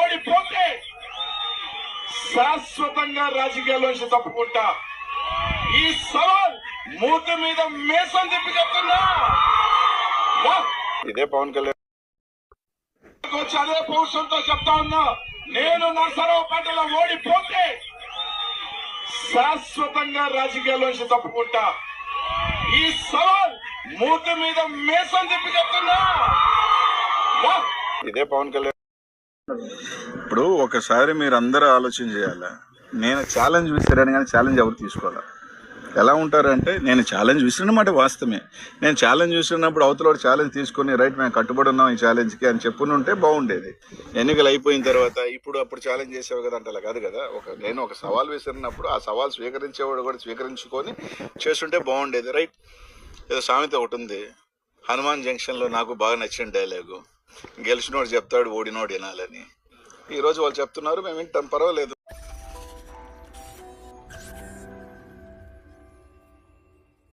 ఓడిపోతే శాశ్వతంగా రాజకీయాల్లోంచి తప్పుకుంటా. ఈ సవాల్ మూతి మీద మేసం తిప్పి చెప్తున్నా! ఇదే పవన్ కళ్యాణ్. వచ్చి అదే పౌరుషంతో చెప్తా ఉన్నా. నేను నరసరావుపేటలో ఓడిపోతే శాశ్వతంగా రాజకీయాల్లోంచి తప్పుకుంటా. ఈ సవాల్ మూతి మీద మేసం తిప్పి చెప్తున్నా! ఇదే పవన్ కళ్యాణ్. ఇప్పుడు ఒకసారి మీరు అందరూ ఆలోచన చేయాలా? నేను ఛాలెంజ్ విసిరాను కానీ ఛాలెంజ్ ఎవరు తీసుకోవాలా? ఎలా ఉంటారంటే నేను ఛాలెంజ్ విసిరినమాట వాస్తవమే. నేను ఛాలెంజ్ విసిరినప్పుడు అవతల ఛాలెంజ్ తీసుకొని రైట్ మేము కట్టుబడి ఉన్నాం ఈ ఛాలెంజ్కి అని చెప్పుని ఉంటే బాగుండేది. ఎన్నికలు అయిపోయిన తర్వాత ఇప్పుడు అప్పుడు ఛాలెంజ్ చేసేవి కదా అంటే అలా కాదు కదా. ఒక నేను ఒక సవాల్ విసిరినప్పుడు ఆ సవాల్ స్వీకరించేవాడు కూడా స్వీకరించుకొని చేస్తుంటే బాగుండేది. రైట్ ఏదో సామెత ఒకటి ఉంది. హనుమాన్ జంక్షన్లో నాకు బాగా నచ్చిన డైలాగు గెలిచినోడు చెప్తాడు ఓడినోడు వినాలని. ఈరోజు వాళ్ళు చెప్తున్నారు మేము వింటాం పర్వాలేదు.